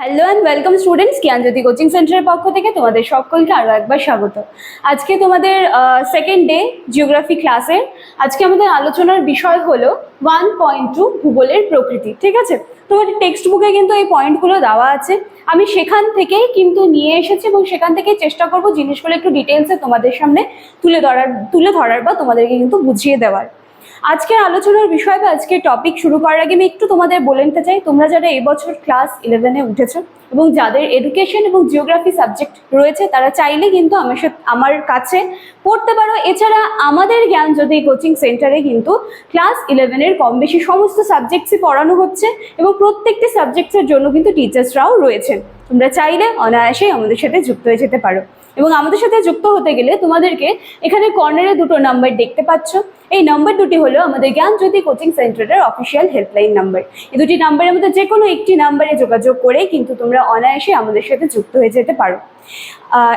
Hello and welcome students Gyanjyoti coaching সেন্টারের পক্ষ থেকে তোমাদের সকলকে আরও একবার স্বাগত। আজকে তোমাদের সেকেন্ড ডে জিওগ্রাফি ক্লাসে আজকে আমাদের আলোচনার বিষয় হলো ওয়ান পয়েন্ট টু ভূগোলের প্রকৃতি, ঠিক আছে? তোমাদের টেক্সট বুকে কিন্তু এই পয়েন্টগুলো দেওয়া আছে। আমি সেখান থেকেই কিন্তু নিয়ে এসেছি এবং সেখান থেকে চেষ্টা করব জিনিসগুলো একটু ডিটেলসে তোমাদের সামনে তুলে ধরার তুলে ধরার বা তোমাদেরকে কিন্তু বুঝিয়ে দেওয়ার। আজকের আলোচনার বিষয় বা আজকের টপিক শুরু করার আগে আমি একটু তোমাদের বলে নিতে চাই, তোমরা যারা এবছর ক্লাস ইলেভেনে উঠেছো এবং যাদের এডুকেশন এবং জিওগ্রাফি সাবজেক্ট রয়েছে, তারা চাইলে কিন্তু আমার সাথে, আমার কাছে পড়তে পারো। এছাড়া আমাদের জ্ঞান যদি কোচিং সেন্টারে কিন্তু ক্লাস ইলেভেনের কম বেশি সমস্ত সাবজেক্টসই পড়ানো হচ্ছে এবং প্রত্যেকটি সাবজেক্টসের জন্য কিন্তু টিচার্সরাও রয়েছেন। তোমরা চাইলে অনায়াসেই আমাদের সাথে যুক্ত হয়ে যেতে পারো। এবং আমাদের সাথে যুক্ত হতে গেলে তোমাদেরকে এখানে কর্নারে দুটো নাম্বার দেখতে পাচ্ছ। এই নাম্বার দুটি হলো আমাদের জ্ঞান জ্ঞানজ্যোতি কোচিং সেন্টারের অফিসিয়াল হেল্পলাইন নাম্বার এই দুটি নাম্বারের মধ্যে যে কোনো একটি নাম্বারে যোগাযোগ করে কিন্তু তোমরা অনায়াসে আমাদের সাথে যুক্ত হয়ে যেতে পারো।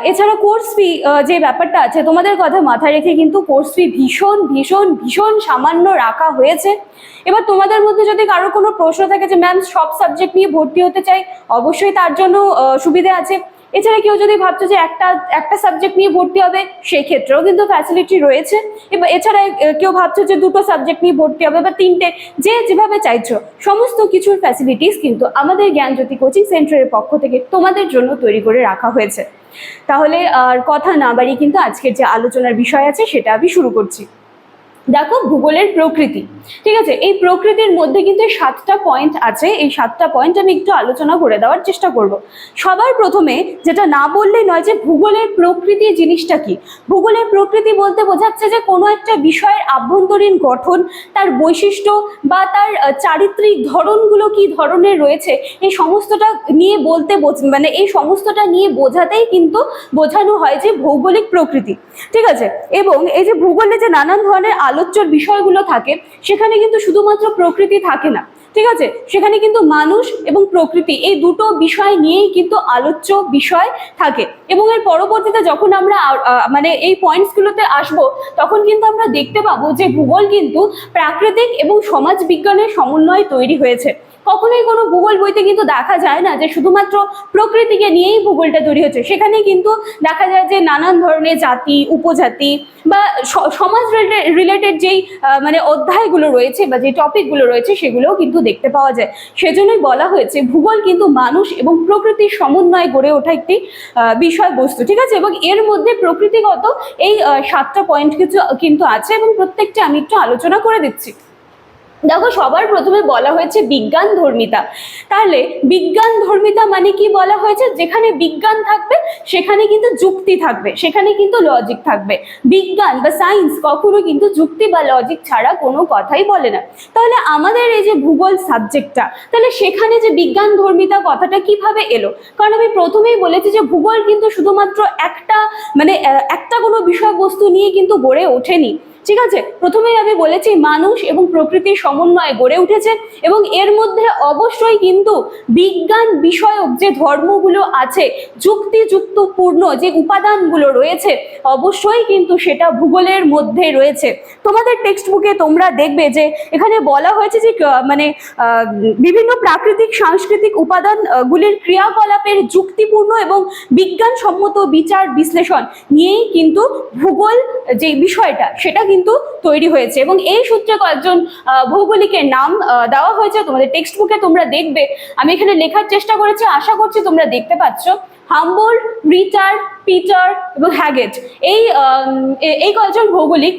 এছাড়া কোর্স ফি যে ব্যাপারটা আছে, তোমাদের কথা মাথায় রেখে কিন্তু কোর্স ফি ভীষণ ভীষণ ভীষণ সামান্য রাখা হয়েছে। এবার তোমাদের মধ্যে যদি কারও কোনো প্রশ্ন থাকে যে ম্যাম সব সাবজেক্ট নিয়ে ভর্তি হতে চাই, অবশ্যই তার জন্য সুবিধে আছে। এছাড়া কেউ যদি ভাবছ যে একটা একটা সাবজেক্ট নিয়ে ভর্তি হবে সেই ক্ষেত্রেও কিন্তু ফ্যাসিলিটি রয়েছে। এবার এছাড়া কেউ ভাবছ যে দুটো সাবজেক্ট নিয়ে ভর্তি হবে বা তিনটে, যে যেভাবে চাইছো, সমস্ত কিছুর ফ্যাসিলিটিস কিন্তু আমাদের জ্ঞানজ্যোতি কোচিং সেন্টারের পক্ষ থেকে তোমাদের জন্য তৈরি করে রাখা হয়েছে। তাহলে আর কথা না বাড়িয়ে কিন্তু আজকের যে আলোচনার বিষয় আছে, সেটা আমি শুরু করছি। দেখো, ভূগোলের প্রকৃতি। ঠিক আছে? এই প্রকৃতির মধ্যে কিন্তু সাতটা পয়েন্ট আছে। এই সাতটা পয়েন্ট আমি একটু আলোচনা করে দেওয়ার চেষ্টা করব। সবার প্রথমে যেটা না বললেই নয় যে ভূগোলের প্রকৃতি জিনিসটা কি। ভূগোলের প্রকৃতি বলতে বোঝাচ্ছে যে কোনো একটা বিষয়ের আভ্যন্তরীণ গঠন, তার বৈশিষ্ট্য বা তার চারিত্রিক ধরনগুলো কি ধরনের রয়েছে, এই সমস্তটা নিয়ে বলতে মানে এই সমস্তটা নিয়ে বোঝাতেই কিন্তু বোঝানো হয় যে ভৌগোলিক প্রকৃতি। ঠিক আছে? এবং এই যে ভূগোলে যে নানান ধরনের আলোচ্যর বিষয়গুলো থাকে, সেখানে কিন্তু শুধুমাত্র প্রকৃতি থাকে না, ঠিক আছে? সেখানে কিন্তু মানুষ এবং প্রকৃতি, এই দুটো বিষয় নিয়েই কিন্তু আলোচ্য বিষয় থাকে। এবং এর পরবর্তীতে যখন আমরা মানে এই পয়েন্টসগুলোতে আসব, তখন কিন্তু আমরা দেখতে পাবো যে ভূগোল কিন্তু প্রাকৃতিক এবং সমাজ বিজ্ঞানের সমন্বয়ে তৈরি হয়েছে। কখনোই কোনো ভূগোল বইতে কিন্তু দেখা যায় না যে শুধুমাত্র প্রকৃতিকে নিয়েই ভূগোলটা তৈরি হচ্ছে। সেখানে কিন্তু দেখা যায় যে নানান ধরনের জাতি, উপজাতি বা সমাজ রিলেটেড যেই মানে অধ্যায়গুলো রয়েছে বা যে টপিকগুলো রয়েছে সেগুলোও কিন্তু দেখতে পাওয়া যায়। সেজন্যই বলা হয়েছে ভূগোল কিন্তু মানুষ এবং প্রকৃতির সমন্বয়ে গড়ে ওঠা একটি বিষয়বস্তু। ঠিক আছে? এবং এর মধ্যে প্রকৃতিগত এই সাতটা পয়েন্ট কিছু, কিন্তু আছে এবং প্রত্যেকটা আমি একটু আলোচনা করে দিচ্ছি। দেখো, সবার প্রথমে বলা হয়েছে বিজ্ঞান ধর্মিতা। তাহলে বিজ্ঞান ধর্মিতা মানে কি বলা হয়েছে? যেখানে বিজ্ঞান থাকবে, সেখানে কিন্তু যুক্তি থাকবে, সেখানে কিন্তু লজিক থাকবে। বিজ্ঞান বা সায়েন্স কখনো কিন্তু যুক্তি বা লজিক ছাড়া কোনো কথাই বলে না। তাহলে আমাদের এই যে ভূগোল সাবজেক্টটা তাহলে সেখানে যে বিজ্ঞান ধর্মিতা কথাটা কীভাবে এলো? কারণ আমি প্রথমেই বলেছি যে ভূগোল কিন্তু শুধুমাত্র একটা মানে একটা কোনো বিষয়বস্তু নিয়ে কিন্তু গড়ে ওঠেনি। ঠিক আছে? প্রথমেই আমি বলেছি মানুষ এবং প্রকৃতির সমন্বয়ে গড়ে উঠেছে এবং এর মধ্যে অবশ্যই কিন্তু বিজ্ঞান বিষয়ক যে ধর্মগুলো আছে যুক্তিযুক্তপূর্ণ যে উপাদানগুলো রয়েছে অবশ্যই কিন্তু সেটা ভূগোলের মধ্যে রয়েছে। তোমাদের টেক্সট বুকে তোমরা দেখবে যে এখানে বলা হয়েছে যে মানে বিভিন্ন প্রাকৃতিক সাংস্কৃতিক উপাদান আহ, গুলির ক্রিয়াকলাপের যুক্তিপূর্ণ এবং বিজ্ঞানসম্মত বিচার বিশ্লেষণ নিয়েই কিন্তু ভূগোল যে বিষয়টা সেটা কিন্তু তৈরি হয়েছে এবং এই সূত্রে কয়েকজন ভৌগোলিকের নাম দেওয়া হয়েছে। তোমাদের টেক্সট বুকে তোমরা দেখবে। আমি এখানে লেখার চেষ্টা করেছি, আশা করছি তোমরা দেখতে পাচ্ছ। হাম্বোল, রিচার্ড, পিটার এবং হ্যাগেট এই এই কয়েকজন ভৌগোলিক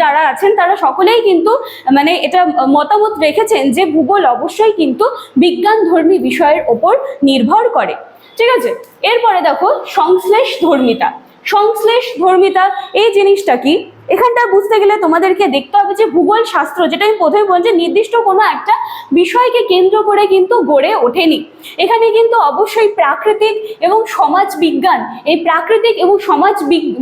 যারা আছেন, তারা সকলেই কিন্তু মানে এটা মতামত রেখেছেন যে ভূগোল অবশ্যই কিন্তু বিজ্ঞান ধর্মী বিষয়ের ওপর নির্ভর করে। ঠিক আছে? এরপরে দেখো, সংশ্লেষ ধর্মিতা। সংশ্লেষ ধর্মিতা, এই জিনিসটা কি? এখানটা বুঝতে গেলে তোমাদেরকে দেখতে হবে যে ভূগোল শাস্ত্র, যেটা আমি প্রথমে বলছি, নির্দিষ্ট কোনো একটা বিষয়কে কেন্দ্র করে কিন্তু গড়ে ওঠেনি। এখানে কিন্তু অবশ্যই প্রাকৃতিক এবং সমাজ বিজ্ঞান, এই প্রাকৃতিক এবং সমাজ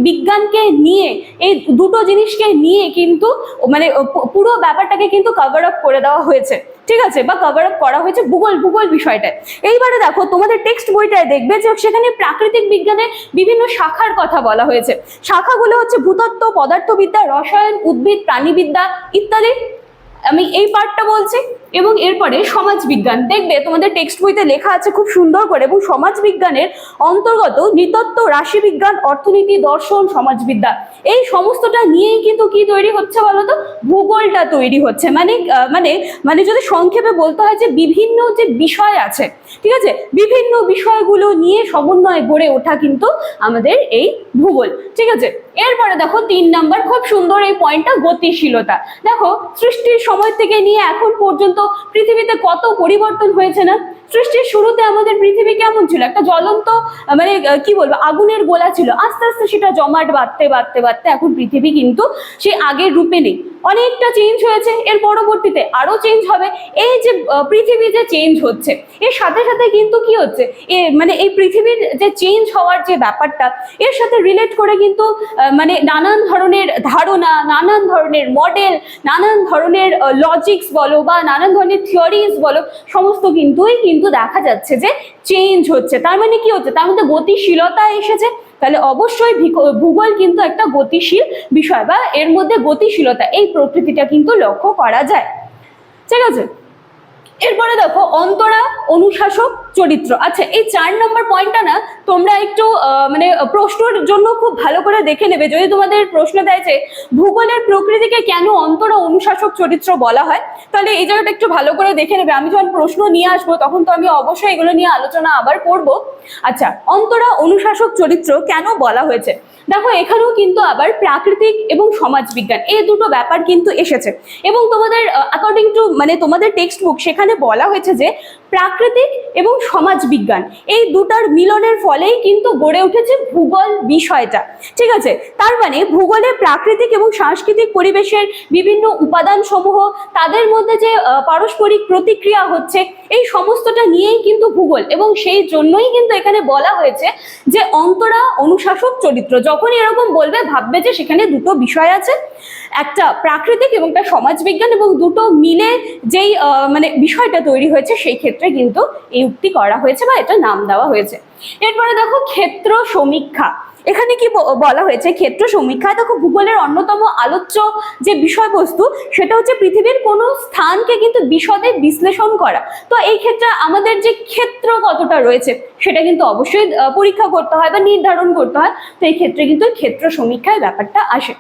বিজ্ঞানকে নিয়ে, এই দুটো জিনিসকে নিয়ে কিন্তু মানে পুরো ব্যাপারটাকে কিন্তু কভার আপ করে দেওয়া হয়েছে। ঠিক আছে? বা কভার আপ করা হয়েছে ভূগোল ভূগোল বিষয়টায়। এইবারে দেখো, তোমাদের টেক্সট বইটায় দেখবে যে সেখানে প্রাকৃতিক বিজ্ঞানের বিভিন্ন শাখার কথা বলা হয়েছে। শাখাগুলো হচ্ছে ভূতত্ত্ব, পদার্থবিদ্যা, রসায়ন, উদ্ভিদ, প্রাণীবিদ্যা ইত্যাদি। আমি এই পার্টটা বলছি। এবং এরপরে সমাজবিজ্ঞান। দেখবে তোমাদের টেক্সট বইতে লেখা আছে খুব সুন্দর করে, এবং সমাজবিজ্ঞানের অন্তর্গত নৃতত্ব রাশিবিজ্ঞান, অর্থনীতি, দর্শন, সমাজবিদ্যা। এই সমস্তটা নিয়েই কিন্তু কি তৈরি হচ্ছে বলতো? ভূগোলটা তৈরি হচ্ছে। মানে মানে মানে যদি সংক্ষেপে বলতে হয় যে বিভিন্ন যে বিষয় আছে, ঠিক আছে? বিভিন্ন বিষয়গুলো নিয়ে সমন্বয়ে গড়ে ওঠা কিন্তু আমাদের এই ভূগোল, ঠিক আছে? এরপরে দেখো তিন নাম্বার, খুব সুন্দর এই পয়েন্টটা গতিশীলতা। দেখো, সৃষ্টির সময় থেকে নিয়ে এখন পর্যন্ত পৃথিবীতে কত পরিবর্তন হয়েছে না? সৃষ্টির শুরুতে আমাদের পৃথিবী কেমন ছিল? একটা জ্বলন্ত মানে কি বলব, আগুনের গোলা ছিল। আস্তে আস্তে সেটা জমাট বাঁধতে বাঁধতে বাঁধতে এখন পৃথিবী কিন্তু সেই আগের রূপে নেই। অনেকটা চেঞ্জ হয়েছে, এর পরবর্তীতে আরও চেঞ্জ হবে। এই যে পৃথিবী যে চেঞ্জ হচ্ছে, এর সাথে সাথে কিন্তু কি হচ্ছে, এ মানে এই পৃথিবীর যে চেঞ্জ হওয়ার যে ব্যাপারটা, এর সাথে রিলেট করে কিন্তু মানে নানান ধরনের ধারণা, নানান ধরনের মডেল নানান ধরনের লজিক্স বলো বা নানান ধরনের থিওরিজ বলো, সমস্ত কিন্তুই কিন্তু দেখা যাচ্ছে যে চেঞ্জ হচ্ছে। তার মানে কি হচ্ছে? তার মধ্যে গতিশীলতা এসেছে। তাহলে অবশ্যই ভূগোল কিন্তু একটা গতিশীল বিষয় বা এর মধ্যে গতিশীলতা, এই প্রকৃতিটা কিন্তু লক্ষ্য করা যায়। ঠিক আছে? এরপরে দেখো অন্তরা, অনুশাসক, চরিত্র। আচ্ছা এই চার নম্বর পয়েন্টটা না, তোমরা একটু মানে প্রশ্নের জন্য খুব ভালো করে দেখে নেবে। যদি তোমাদের প্রশ্ন দেয় যে, ভূগোলের প্রকৃতিকে কেন অন্তরা, অনুশাসক, চরিত্র বলা হয়? তাহলে এই জায়গাটা একটু ভালো করে দেখে নেবে। আমি যখন প্রশ্ন নিয়ে আসব, তখন তো আমি অবশ্যই এগুলো নিয়ে আলোচনা আবার করব। আচ্ছা অন্তরা, অনুশাসক, চরিত্র কেন বলা হয়েছে? দেখো, এখানেও কিন্তু আবার প্রাকৃতিক এবং সমাজবিজ্ঞান, এই দুটো ব্যাপার কিন্তু এসেছে। এবং তোমাদের অ্যাকর্ডিং টু মানে তোমাদের টেক্সট বুক সেখানে বলা হয়েছে যে প্রাকৃতিক এবং সমাজবিজ্ঞান এই দুটার মিলনের ফলেই কিন্তু গড়ে উঠেছে ভূগোল বিষয়টা। ঠিক আছে? তার মানে ভূগোলে প্রাকৃতিক এবং সাংস্কৃতিক পরিবেশের বিভিন্ন উপাদান সমূহ তাদের মধ্যে যে পারস্পরিক প্রতিক্রিয়া হচ্ছে, এই সমস্তটা নিয়েই কিন্তু ভূগোল এবং সেই জন্যই কিন্তু এখানে বলা হয়েছে যে অন্তরা অনুশাসক চরিত্র। যখনই এরকম বলবে, ভাববে যে সেখানে দুটো বিষয় আছে, একটা প্রাকৃতিক এবং একটা সমাজবিজ্ঞান এবং দুটো মিলে যেই মানে বিষয়টা তৈরি হয়েছে, সেই ক্ষেত্রে কিন্তু এই উক্তি করা হয়েছে বা এটা নাম দেওয়া হয়েছে। এরপরে দেখো, ক্ষেত্র সমীক্ষা। এখানে কি বলা হয়েছে, ক্ষেত্র সমীক্ষা দেখো ভূগোলের অন্যতম আলোচ্য যে বিষয়বস্তু, সেটা হচ্ছে পৃথিবীর কোনো স্থানকে কিন্তু বিশদে বিশ্লেষণ করা। তো এই ক্ষেত্রে আমাদের যে ক্ষেত্র কতটা রয়েছে, সেটা কিন্তু অবশ্যই পরীক্ষা করতে হয় বা নির্ধারণ করতে হয়। তো এই ক্ষেত্রে কিন্তু ক্ষেত্র সমীক্ষায় ব্যাপারটা আসে।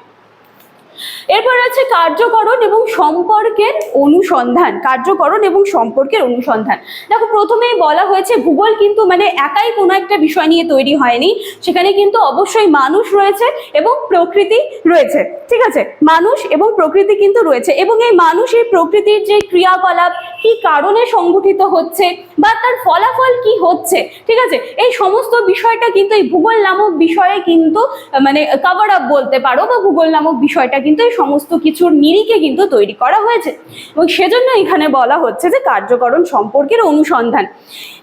এরপর আছে কার্যকরণ এবং সম্পর্কের অনুসন্ধান, কার্যকরণ এবং সম্পর্কের অনুসন্ধান। দেখো, প্রথমেই বলা হয়েছে ভূগোল কিন্তু মানে একাই কোনো একটা বিষয় নিয়ে তৈরি হয়নি। সেখানে কিন্তু অবশ্যই মানুষ রয়েছে এবং প্রকৃতি রয়েছে, ঠিক আছে? মানুষ এবং প্রকৃতি কিন্তু রয়েছে এবং এই মানুষ, এই প্রকৃতির যে ক্রিয়াকলাপ, কি কারণে সংগঠিত হচ্ছে বা তার ফলাফল কি হচ্ছে, ঠিক আছে? এই সমস্ত বিষয়টা কিন্তু এই ভূগোল নামক বিষয়ে কিন্তু মানে কভার আপ বলতে পারো বা ভূগোল নামক বিষয়টা কিন্তু এই সমস্ত কিছুর নিরিখে কিন্তু তৈরি করা হয়েছে। এবং সেজন্য এখানে বলা হচ্ছে যে কার্যকরণ সম্পর্কের অনুসন্ধান।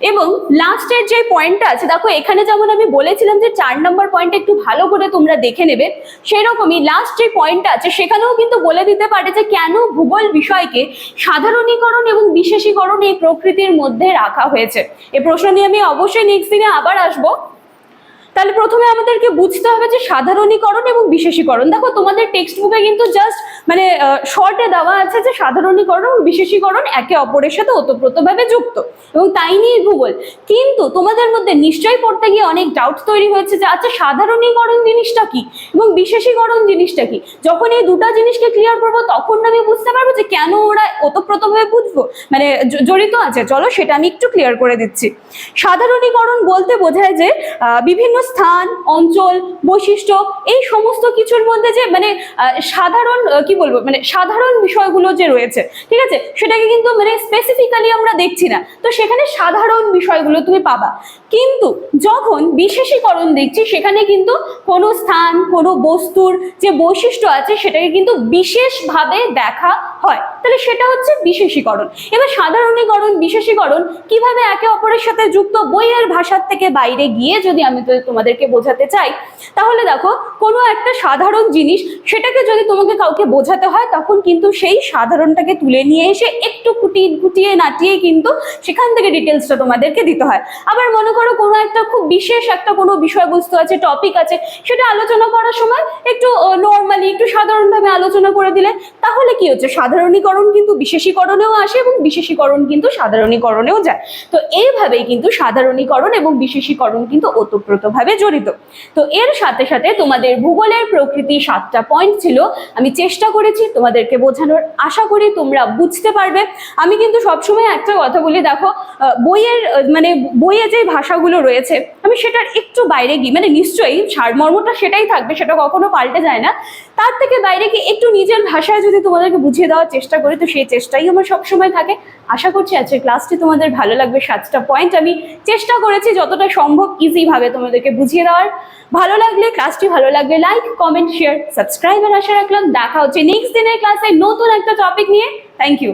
এবং লাস্টের যে পয়েন্টটা আছে, দেখো এখানে যেমন আমি বলেছিলাম যে চার নম্বর পয়েন্টটা একটু ভালো করে তোমরা দেখে নেবে, সেরকমই লাস্ট যে পয়েন্টটা আছে, সেখানেও কিন্তু বলে দিতে পারে যে কেন ভূগোল বিষয়কে সাধারণীকরণ এবং বিশেষীকরণ এই প্রকৃতির মধ্যে রাখা হয়েছে। এই প্রশ্ন নিয়ে আমি অবশ্যই নেক্সট দিনে আবার আসব। তাহলে প্রথমে আমাদেরকে বুঝতে হবে যে সাধারণীকরণ এবং বিশেষীকরণ। দেখো, তোমাদের টেক্সট বুকে কিন্তু জাস্ট মানে শর্টে দেওয়া আছে যে সাধারণীকরণ এবং বিশেষীকরণ একে অপরের সাথে ওতপ্রোতভাবে যুক্ত এবং তাই নিয়ে ভূগোল কিন্তু তোমাদের মধ্যে নিশ্চয়ই পড়তে গিয়ে অনেক ডাউট তৈরি হয়েছে যে আচ্ছা সাধারণীকরণ জিনিসটা কি এবং বিশেষীকরণ জিনিসটা কি? যখন এই দুটো জিনিসকে ক্লিয়ার করব, তখন আমি বুঝতে পারব যে কেন ওরা ওতপ্রোতভাবে বুঝব। মানে জড়িত আছে। চলো, সেটা আমি একটু ক্লিয়ার করে দিচ্ছি। সাধারণীকরণ বলতে বোঝায় যে বিভিন্ন স্থান, অঞ্চল, বৈশিষ্ট্য, এই সমস্ত কিছুর মধ্যে যে মানে সাধারণ কি বলব মানে সাধারণ বিষয়গুলো যে রয়েছে, ঠিক আছে? সেটাকে কিন্তু মানে স্পেসিফিক্যালি আমরা দেখছি না। তো সেখানে সাধারণ বিষয়গুলো তুমি পাবা। কিন্তু যখন বিশেষীকরণ দেখছি, সেখানে কিন্তু কোনো স্থান, কোনো বস্তুর যে বৈশিষ্ট্য আছে, সেটাকে কিন্তু বিশেষভাবে দেখা হয়। তাহলে সেটা হচ্ছে বিশেষীকরণ। এবার সাধারণীকরণ, বিশেষীকরণ কীভাবে একে অপরের সাথে যুক্ত বইয়ের ভাষার থেকে বাইরে গিয়ে যদি আমি তো- তোমাদেরকে বোঝাতে চাই, তাহলে দেখো, কোনো একটা সাধারণ জিনিস, সেটাকে যদি তোমাকে কাউকে বোঝাতে হয়, তখন কিন্তু সেই সাধারণটাকে তুলে নিয়ে এসে একটু কুটিয়ে গুটিয়ে নাটিয়ে কিন্তু সেখান থেকে ডিটেলসটা তোমাদেরকে দিতে হয়। আবার মনে করো, কোনো একটা খুব বিশেষ একটা কোনো বিষয়বস্তু আছে টপিক আছে, সেটা আলোচনা করার সময় একটু নর্মালি একটু সাধারণভাবে আলোচনা করে দিলে, তাহলে কি হচ্ছে? সাধারণীকরণ কিন্তু বিশেষীকরণেও আসে এবং বিশেষীকরণ কিন্তু সাধারণীকরণেও যায়। তো এইভাবেই কিন্তু সাধারণীকরণ এবং বিশেষীকরণ কিন্তু ওতপ্রোতভাবে জড়িত। তো এর সাথে সাথে তোমাদের ভূগোলের প্রকৃতি সাতটা পয়েন্ট ছিল, আমি চেষ্টা করেছি তোমাদেরকে বোঝানোর। আশা করি তোমরা বুঝতে পারবে। আমি কিন্তু সবসময় একটা কথা বলি, দেখো বইয়ের মানে বইয়ে যে ভাষাগুলো রয়েছে, আমি সেটার একটু বাইরে গিয়ে মানে নিশ্চয়ই সারমর্মটা সেটাই থাকবে, সেটা কখনো পাল্টে যায় না। তার থেকে বাইরে গিয়ে একটু নিজের ভাষায় যদি তোমাদেরকে বুঝিয়ে দেওয়ার চেষ্টা করি, তো সেই চেষ্টাই আমার সবসময় থাকে। আশা করছি আজকের ক্লাসটি তোমাদের ভালো লাগবে। সাতটা পয়েন্ট আমি চেষ্টা করেছি যতটা সম্ভব ইজি ভাবে তোমাদেরকে বুঝিয়ে দেওয়ার ভালো লাগলে ক্লাসটি ভালো লাগলে লাইক কমেন্ট শেয়ার সাবস্ক্রাইবের আশা রাখলাম দেখা হচ্ছে নেক্সট দিনের ক্লাসে নতুন একটা টপিক নিয়ে। Thank you